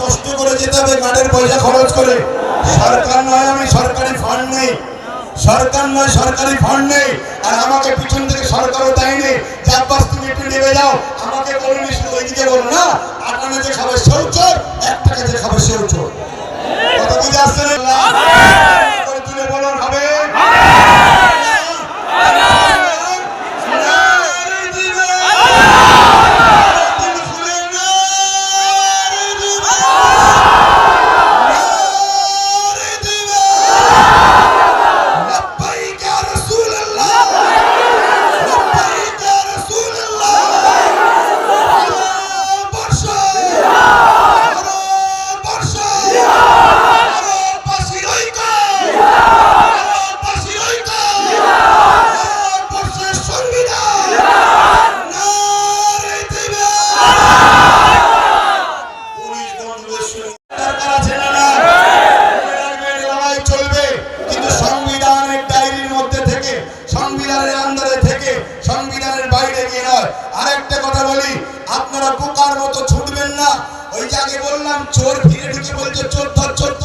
কষ্ট করে যেতে হবে, গাড়ির পয়সা খরচ করে। সরকার নয়, আমি সরকারি ফান্ড নেই। সরকার নয়, সরকারি ফান্ড নেই। আর আমাকে পিছন থেকে সরকারও দেয়নি। আব্বাস তুমি একটু নেমে যাও। আমাকে বলিনি শুধু ওইদিকে বলো না। আপনারা যে খাবার সেও চোর, এক টাকা যে খাবার সেও চোর। বুঝে আসছে না আরেকটা কথা বলি আপনারা পোকার মতো ছুটবেন না ওই যে আগে বললাম, চোর ফিরে ঢুকে বলছে, চোর ধর, চোর।